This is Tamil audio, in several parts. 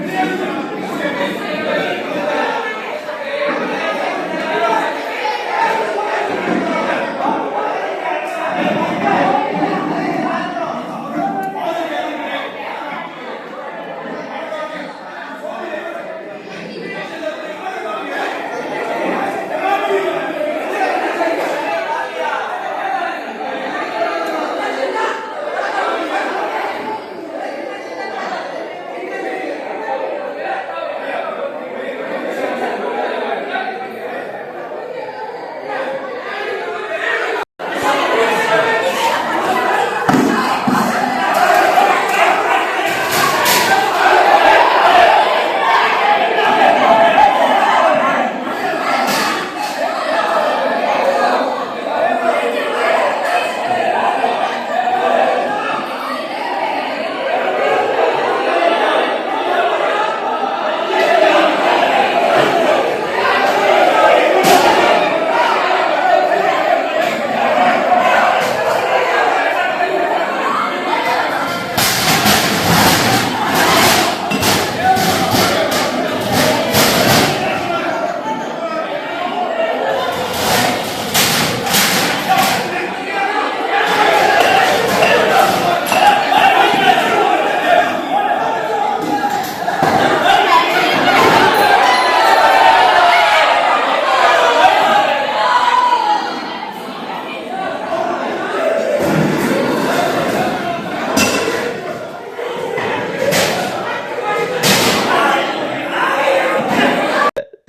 Yeah.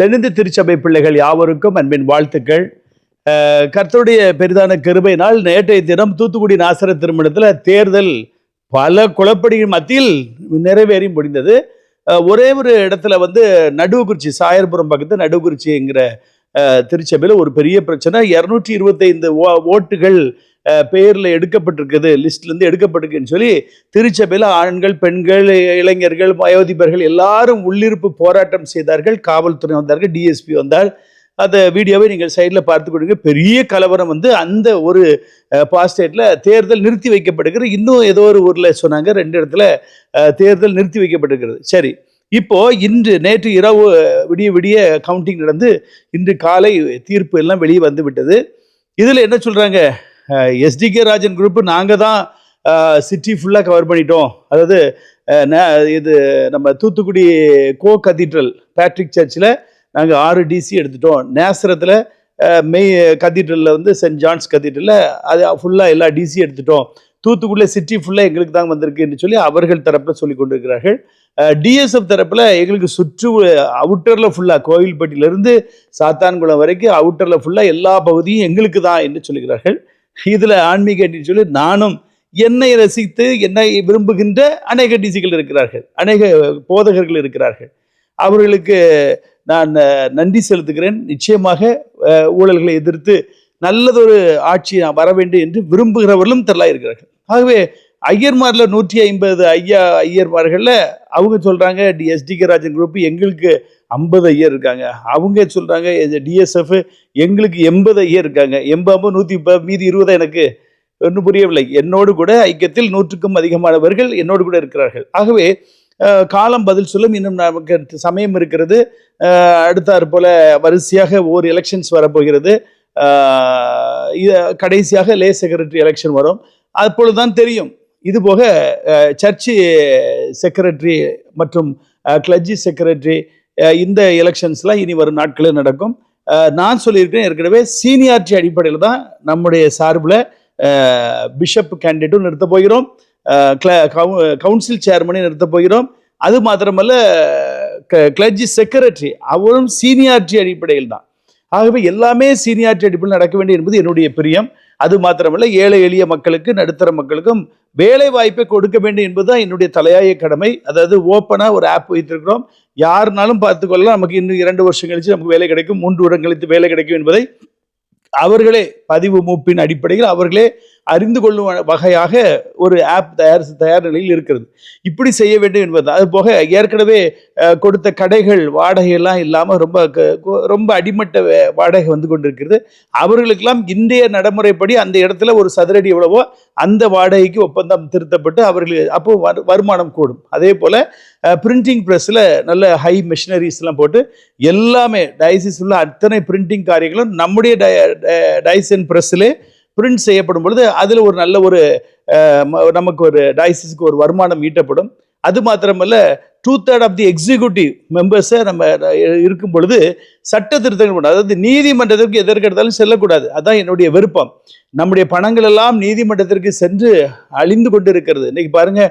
தென்னிந்து திருச்சபை பிள்ளைகள் யாவருக்கும் அன்பின் வாழ்த்துக்கள். கர்த்தருடைய பெரிதான கிருபையினால் நேற்றைய தினம் தூத்துக்குடி நாசர திருமணத்தில் தேர்தல் பல குழப்படிகள் மத்தியில் நிறைவேறி முடிந்தது. ஒரே ஒரு இடத்துல வந்து நடுவுக்குறிச்சி சாயர்புரம் பக்கத்து நடுவுக்குறிச்சிங்கிற திருச்சபையில் ஒரு பெரிய பிரச்சனை. இரநூற்றி இருபத்தைந்து ஓட்டுகள் பேரில் எடுக்கப்பட்டிருக்குது லிஸ்ட்லேருந்து எடுக்கப்பட்டிருக்குன்னு சொல்லி திருச்சபையில் ஆண்கள் பெண்கள் இளைஞர்கள் வயோதிபர்கள் எல்லாரும் உள்ளிருப்பு போராட்டம் செய்தார்கள். காவல்துறை வந்தார்கள் டிஎஸ்பி வந்தார். அந்த வீடியோவை நீங்கள் சைடில் பார்த்து கொடுங்க பெரிய கலவரம் வந்து அந்த ஒரு பாஸ்டேட்டில் தேர்தல் நிறுத்தி வைக்கப்படுகிறது. இன்னும் ஏதோ ஒரு ஊரில் சொன்னாங்க ரெண்டு இடத்துல தேர்தல் நிறுத்தி வைக்கப்பட்டிருக்கிறது சரி இப்போது இன்று நேற்று இரவு விடிய விடிய கவுண்டிங் நடந்து இன்று காலை தீர்ப்பு எல்லாம் வெளியே வந்து விட்டது. இதில் என்ன சொல்கிறாங்க எஸ்டிகே ராஜன் குரூப் நாங்கள் தான் சிட்டி ஃபுல்லாக கவர் பண்ணிட்டோம். அதாவது ந- இது நம்ம தூத்துக்குடி கோ கதீட்ரல் பேட்ரிக் சர்ச்சில் நாங்கள் ஆறு டிசி எடுத்துட்டோம். நேசரத்தில் மெய் கதீட்ரலில் வந்து சென்ட் ஜான்ஸ் கதீட்ரலில் அது ஃபுல்லாக எல்லா டிசி எடுத்துட்டோம். தூத்துக்குடியில் சிட்டி ஃபுல்லாக எங்களுக்கு தான் வந்திருக்குன்னு சொல்லி அவர்கள் தரப்பில் சொல்லி கொண்டிருக்கிறார்கள். டிஎஸ்எஃப் தரப்பில் எங்களுக்கு சுற்று அவுட்டரில் ஃபுல்லாக கோவில்பட்டியிலேருந்து சாத்தான்குளம் வரைக்கும் அவுட்டரில் ஃபுல்லாக எல்லா பகுதியும் எங்களுக்கு தான் என்று சொல்கிறார்கள் இதில் ஆன்மீக அப்படின்னு சொல்லி நானும் என்னை ரசித்து என்னை விரும்புகின்ற அநேக டிசிகள் இருக்கிறார்கள். அநேக போதகர்கள் இருக்கிறார்கள். அவர்களுக்கு நான் நன்றி செலுத்துகிறேன். நிச்சயமாக ஊழல்களை எதிர்த்து நல்லதொரு ஆட்சி நான் வர வேண்டும் என்று விரும்புகிறவர்களும் தெரியலா இருக்கிறார்கள் ஆகவே ஐயர்மாரில் நூற்றி ஐம்பது ஐயா ஐயர்மார்களில் அவங்க சொல்கிறாங்க டி எஸ்டிகே ராஜன் குரூப் எங்களுக்கு ஐம்பது ஐயர் இருக்காங்க. அவங்க சொல்கிறாங்க டிஎஸ்எஃப் எங்களுக்கு எண்பது ஐயர் இருக்காங்க. எண்பது நூற்றி இப்போ மீதி இருபது எனக்கு ஒன்றும் புரியவில்லை. என்னோடு கூட ஐக்கியத்தில் நூற்றுக்கும் அதிகமானவர்கள் என்னோடு கூட இருக்கிறார்கள். ஆகவே காலம் பதில் சொல்லும். இன்னும் நமக்கு சமயம் இருக்கிறது. அடுத்தாறு போல வரிசையாக ஒவ்வொரு எலெக்ஷன்ஸ் வரப்போகிறது. கடைசியாக லே செக்ரட்டரி எலெக்ஷன் வரும். அப்பொழுதுதான் தெரியும். இதுபோக சர்ச்சு செக்ரட்டரி மற்றும் கிளர்ஜி செக்ரட்டரி இந்த எலெக்ஷன்ஸ்லாம் இனி வரும் நாட்களில் நடக்கும். நான் சொல்லியிருக்கேன் ஏற்கனவே சீனியாரிட்டி அடிப்படையில் தான் நம்முடைய சார்பில் பிஷப் கேண்டிடேட்டும் நிறுத்த போகிறோம். கவு- கவுன்சில் சேர்மனையும் நிறுத்த போகிறோம். அது மாத்திரமல்ல கிளர்ஜி செக்ரட்டரி அவரும் சீனியாரிட்டி அடிப்படையில் தான். ஆகவே எல்லாமே சீனியாரிட்டி அடிப்படையில் நடக்க வேண்டிய என்பது என்னுடைய பிரியம். அது மாத்திரமல்ல ஏழை எளிய மக்களுக்கு நடுத்தர மக்களுக்கும் வேலை வாய்ப்பை கொடுக்க வேண்டும் என்பதுதான் என்னுடைய தலையாய கடமை. அதாவது ஓப்பனாக ஒரு ஆப் வைத்திருக்கிறோம். யாருனாலும் பார்த்துக்கொள்ளலாம் நமக்கு இன்னும் இரண்டு வருஷம் கழித்து நமக்கு வேலை கிடைக்கும். மூன்று வருடம் கழித்து வேலை கிடைக்கும் என்பதை அவர்களே பதிவு மூப்பின் அடிப்படையில் அவர்களே அறிந்து கொள்ளும் வகையாக ஒரு ஆப் தயார் தயார் நிலையில் இருக்கிறது. இப்படி செய்ய வேண்டும் என்பது அது போக ஏற்கனவே கொடுத்த கடைகள் வாடகையெல்லாம் இல்லாமல் ரொம்ப ரொம்ப அடிமட்ட வாடகை வந்து கொண்டிருக்கிறது. அவர்களுக்கெல்லாம் இந்திய நடைமுறைப்படி அந்த இடத்துல ஒரு சதுரடி எவ்வளவோ அந்த வாடகைக்கு ஒப்பந்தம் திருத்தப்பட்டு அவர்களுக்கு அப்போ வரு- வருமானம் கூடும். அதே போல் பிரிண்டிங் ப்ரெஸ்ஸில் நல்ல ஹை மிஷினரிஸ்லாம் போட்டு எல்லாமே டயசிஸ் உள்ள அத்தனை பிரிண்டிங் காரியங்களும் நம்முடைய டைசன் ப்ரெஸ்ஸிலே பிரிண்ட் செய்யப்படும் பொழுது அதில் ஒரு நல்ல ஒரு நமக்கு ஒரு டயசிஸ்க்கு ஒரு வருமானம் ஈட்டப்படும். அது மாத்திரமல்ல two third of the executive மெம்பர்ஸை நம்ம இருக்கும் பொழுது சட்ட திருத்தங்கள் பண்ணணும் அதாவது நீதிமன்றத்திற்கு எதற்கெடுத்தாலும் செல்லக்கூடாது. அதான் என்னுடைய விருப்பம். நம்முடைய பணங்கள் எல்லாம் நீதிமன்றத்திற்கு சென்று அழிந்து கொண்டு இருக்கிறது இன்னைக்கு பாருங்க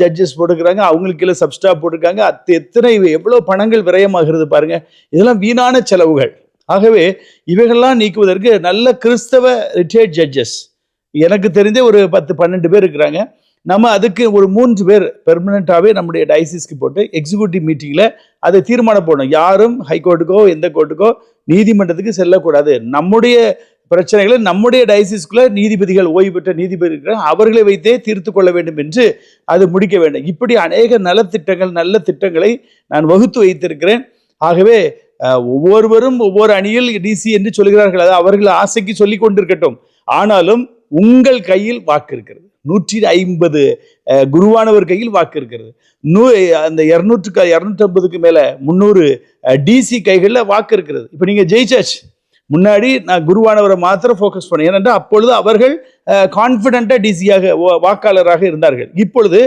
ஜட்ஜஸ் போட்டுக்கிறாங்க அவங்களுக்கு கீழே சப்ஸ்டா போட்டிருக்காங்க அத்த எத்தனை எவ்வளோ பணங்கள் விரயமாகிறது பாருங்க. இதெல்லாம் வீணான செலவுகள். ஆகவே இவைகள்லாம் நீக்குவதற்கு நல்ல கிறிஸ்தவ ரிட்டையர்ட் ஜட்ஜஸ் எனக்கு தெரிஞ்ச ஒரு பத்து பன்னெண்டு பேர் இருக்கிறாங்க. நம்ம அதுக்கு ஒரு மூன்று பேர் பெர்மனண்ட்டாகவே நம்முடைய டைசிஸ்க்கு போட்டு எக்ஸிக்யூட்டிவ் மீட்டிங்கில் அதை தீர்மானம் போடணும். யாரும் ஹைகோர்ட்டுக்கோ எந்த கோர்ட்டுக்கோ நீதிமன்றத்துக்கு செல்லக்கூடாது. நம்முடைய பிரச்சனைகளை நம்முடைய டைசிஸ்குள்ள நீதிபதிகள் ஓய்வு பெற்ற நீதிபதி இருக்கிறாங்க. அவர்களை வைத்தே தீர்த்து கொள்ள வேண்டும் என்று அது முடிக்க வேண்டும். இப்படி அநேக நலத்திட்டங்கள் நல்ல திட்டங்களை நான் வகுத்து வைத்திருக்கிறேன். ஆகவே ஒவ்வொருவரும் ஒவ்வொரு அணியில் டிசி என்று சொல்கிறார்கள். அது அவர்கள் ஆசைக்கு சொல்லி கொண்டிருக்கட்டும். ஆனாலும் உங்கள் கையில் வாக்கு இருக்கிறது. நூற்றி ஐம்பது குருவானவர் கையில் வாக்கு இருக்கிறது. நூ அந்த இரநூற்றுக்கு இரநூற்றம்பதுக்கு மேலே முந்நூறு டிசி கைகளில் வாக்கு இருக்கிறது. இப்போ நீங்கள் ஜெயிச்சாச்சு. முன்னாடி நான் குருவானவரை மாத்திரம் ஃபோக்கஸ் பண்ணேன். ஏனென்றால் அப்பொழுது அவர்கள் கான்ஃபிடென்ட்டாக டிசியாக வாக்காளராக இருந்தார்கள். இப்பொழுது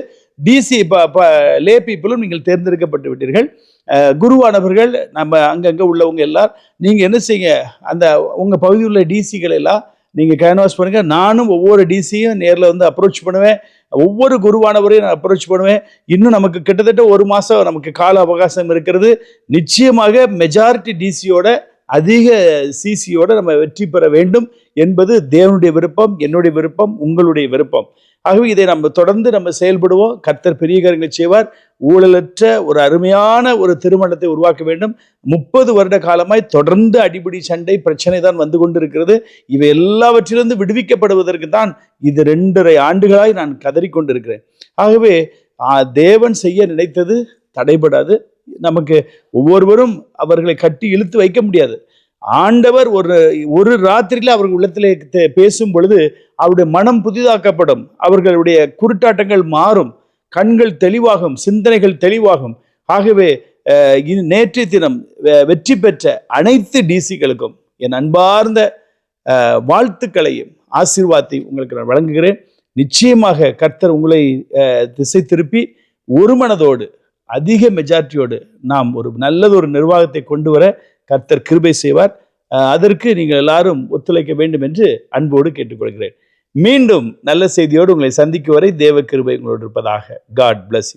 டிசி இப்போ லே பீப்புளும் நீங்கள் தேர்ந்தெடுக்கப்பட்டு விட்டீர்கள். குருவானவர்கள் நம்ம அங்கங்கே உள்ளவங்க எல்லாம் நீங்கள் என்ன செய்யுங்க அந்த உங்கள் பகுதியில் உள்ள டிசிகள் எல்லாம் நீங்கள் கேன்வாஸ் பண்ணுங்கள் நானும் ஒவ்வொரு டிசியும் நேரில் வந்து அப்ரோச் பண்ணுவேன். ஒவ்வொரு குருவானவரையும் நான் அப்ரோச் பண்ணுவேன். இன்னும் நமக்கு கிட்டத்தட்ட ஒரு மாதம் நமக்கு கால அவகாசம் இருக்கிறது. நிச்சயமாக மெஜாரிட்டி டிசியோட அதிக சிசியோட நம்ம வெற்றி பெற வேண்டும் என்பது தேவனுடைய விருப்பம் என்னுடைய விருப்பம் உங்களுடைய விருப்பம். ஆகவே இதை நம்ம தொடர்ந்து நம்ம செயல்படுவோம். கர்த்தர் பெரிய காரியங்களை செய்வார். ஊழலற்ற ஒரு அருமையான ஒரு திருமணத்தை உருவாக்க வேண்டும். முப்பது வருட காலமாய் தொடர்ந்து அடிபிடி சண்டை பிரச்சனை தான் வந்து கொண்டிருக்கிறது. இவை எல்லாவற்றிலிருந்து விடுவிக்கப்படுவதற்கு தான் இது ரெண்டரை ஆண்டுகளாய் நான் கதறிக்கொண்டிருக்கிறேன் ஆகவே தேவன் செய்ய நினைத்தது தடைபடாது. நமக்கு ஒவ்வொருவரும் அவர்களை கட்டி இழுத்து வைக்க முடியாது. ஆண்டவர் ஒரு ஒரு ராத்திரியில் அவர்கள் உள்ளத்திலே பேசும் பொழுது அவருடைய மனம் புதிதாக்கப்படும். அவர்களுடைய குருட்டாட்டங்கள் மாறும். கண்கள் தெளிவாகும் சிந்தனைகள் தெளிவாகும். ஆகவே நேற்றைய தினம் வெ- வெற்றி பெற்ற அனைத்து டிசிகளுக்கும் என் அன்பார்ந்த வாழ்த்துக்களையும் ஆசீர்வாதத்தையும் உங்களுக்கு நான் வழங்குகிறேன். நிச்சயமாக கர்த்தர் உங்களை திசை திருப்பி ஒரு மனதோடு அதிக மெஜாரிட்டியோடு நாம் ஒரு நல்லது ஒரு நிர்வாகத்தை கொண்டு வர கர்த்தர் கிருபை செய்வார். அதற்கு நீங்கள் எல்லாரும் ஒத்துழைக்க வேண்டும் என்று அன்போடு கேட்டுக்கொள்கிறேன். மீண்டும் நல்ல செய்தியோடு உங்களை சந்திக்கும் வரை தேவ கிருபை உங்களோடு இருப்பதாக. God plus